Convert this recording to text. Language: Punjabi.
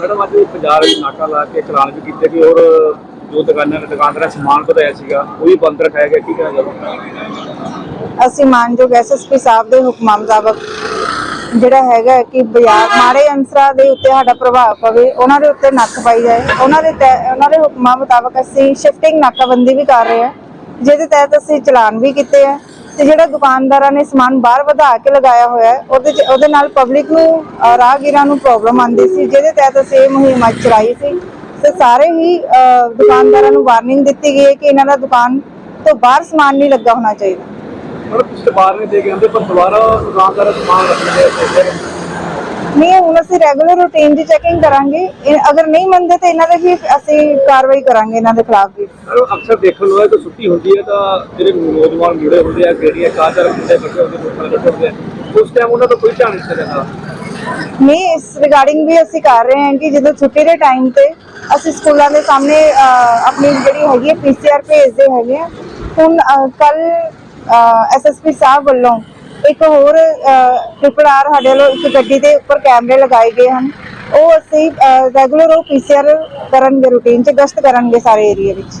ਮੈਡਮ, ਅੱਜ ਬਾਜ਼ਾਰ ਵਿੱਚ ਨਾਕਾ ਲਾ ਕੇ ਚਲਾਨ ਵੀ ਕੀਤੇ ਗਏ ਔਰ ਜੋ ਦੁਕਾਨਾਂ ਦੁਕਾਨਦਾਰਾਂ ਸਮਾਨ ਵਧਾਇਆ ਸੀਗਾ, ਉਹ ਵੀ ਬੰਦ ਰਖਾਇਆ ਗਿਆ, ਕੀ ਕਹਿਣਾ ਚਾਹੁੰਦਾ ਅਸੀਂ ਮਾਨਯੋਗ ਐਸਐਸਪੀ ਸਾਹਿਬ ਦੇ ਹੁਕਮਾਂ ਮੁਤਾਬਕ ਜਿਹੜਾ ਹੈਗਾ ਕਿ ਬਾਜ਼ਾਰ ਮਾੜੇ ਅੰਸਰਾਂ ਦੇ ਉੱਤੇ ਸਾਡਾ ਪ੍ਰਭਾਵ ਪਵੇ, ਉਹਨਾਂ ਦੇ ਉੱਤੇ ਨੱਥ ਪਾਈ ਜਾਏ। ਉਹਨਾਂ ਦੇ ਉਹਨਾਂ ਦੇ ਹੁਕਮਾਂ ਮੁਤਾਬਕ ਅਸੀਂ ਸ਼ਿਫਟਿੰਗ ਨਾਕਾਬੰਦੀ ਵੀ ਕਰ ਰਹੇ ਹਾਂ। ਜਿਹਦੇ ਤਹਿਤ ਅਸੀਂ ਚਲਾਨ ਵੀ ਕੀਤੇ ਆ ਤੇ ਜਿਹੜਾ ਦੁਕਾਨਦਾਰਾਂ ਨੇ ਸਮਾਨ ਬਾਹਰ ਵਧਾ ਕੇ ਲਗਾਇਆ ਹੋਇਆ ਹੈ ਉਹਦੇ 'ਚ- ਉਹਦੇ ਨਾਲ ਪਬਲਿਕ ਨੂੰ ਰਾਹਗੀਰਾਂ ਨੂੰ ਪ੍ਰੋਬਲਮ ਆਉਂਦੀ ਸੀ ਜਿਹਦੇ ਤਹਿਤ ਅਸੀਂ ਇਹ ਮੁਹਿੰਮ ਚਲਾਈ ਸੀ। ਤੇ ਸਾਰੇ ਹੀ ਦੁਕਾਨਦਾਰਾਂ ਨੂੰ ਵਾਰਨਿੰਗ ਦਿੱਤੀ ਗਈ ਹੈ ਕਿ ਇਹਨਾਂ ਦਾ ਦੁਕਾਨ ਤੋਂ ਬਾਹਰ ਸਮਾਨ ਨਹੀਂ ਲੱਗਾ ਹੋਣਾ ਚਾਹੀਦਾ। ਮਤਲਬ ਪਿਛਲੇ ਵਾਰ ਨੇ ਦੇ ਪਰ ਦੁਬਾਰਾ ਦੁਕਾਨਦਾਰ ਸਮਾਨ ਨਹੀਂ ਹੁਣ ਅਸੀਂ ਰੈਗੂਲਰ ਰੂਟੀਨ ਦੀ ਚੈਕਿੰਗ ਕਰਾਂਗੇ। ਅਗਰ ਨਹੀਂ ਮੰਨਦੇ ਤਾਂ ਇਹਨਾਂ ਦੇ ਵੀ ਅਸੀਂ ਕਾਰਵਾਈ ਕਰਾਂਗੇ ਇਹਨਾਂ ਦੇ ਖਿਲਾਫ ਵੀ। ਮੈਡਮ ਅਕਸਰ ਦੇਖਣ ਨੂੰ ਆਇਆ ਕਿ ਛੁੱਟੀ ਹੁੰਦੀ ਹੈ ਤਾਂ ਜਿਹੜੇ ਨੌਜਵਾਨ ਮੁੰਡੇ ਹੁੰਦੇ ਆ ਕਿਹੜੀਆਂ ਚਾਰ ਚਾਰ ਮੁੰਡੇ ਬੱਚੇ ਹੁੰਦੇ ਲੋਕਾਂ ਦੇ ਬੱਚੇ ਹੁੰਦੇ ਆ ਉਸ ਟਾਈਮ ਉਹਨਾਂ ਦਾ ਕੋਈ ਧਿਆਨ ਨਹੀਂ ਦਿੰਦਾ ਨਹੀਂ ਇਸ ਰਿਗਾਰਡਿੰਗ ਵੀ ਅਸੀਂ ਕਰ ਰਹੇ ਹਾਂ ਕਿ ਜਦੋਂ ਛੁੱਟੀ ਦੇ ਟਾਈਮ ਤੇ ਅਸੀਂ ਸਕੂਲਾਂ ਦੇ ਸਾਹਮਣੇ ਅਹ, ਆਪਣੀ ਜਿਹੜੀ ਹੈਗੀ ਹੈ ਪੀਸੀਆਰ ਭੇਜਦੇ ਹੈਗੇ ਆ। ਹੁਣ ਕੱਲ ਐਸਐਸਪੀ ਸਾਹਿਬ ਵੱਲੋਂ ਇੱਕ ਹੋਰ ਟ੍ਰਿਪਲ ਆਰ ਸਾਡੇ ਵੱਲੋਂ ਇੱਕ ਗੱਡੀ ਦੇ ਉੱਪਰ ਕੈਮਰੇ ਲਗਾਏ ਗਏ ਹਨ। ਉਹ ਅਸੀਂ ਰੈਗੂਲਰ ਉਹ ਪੀਸੀਆਰ ਕਰਨਗੇ ਰੂਟੀਨ ਚ ਗਸ਼ਤ ਕਰਨਗੇ ਸਾਰੇ ਏਰੀਆ ਵਿੱਚ।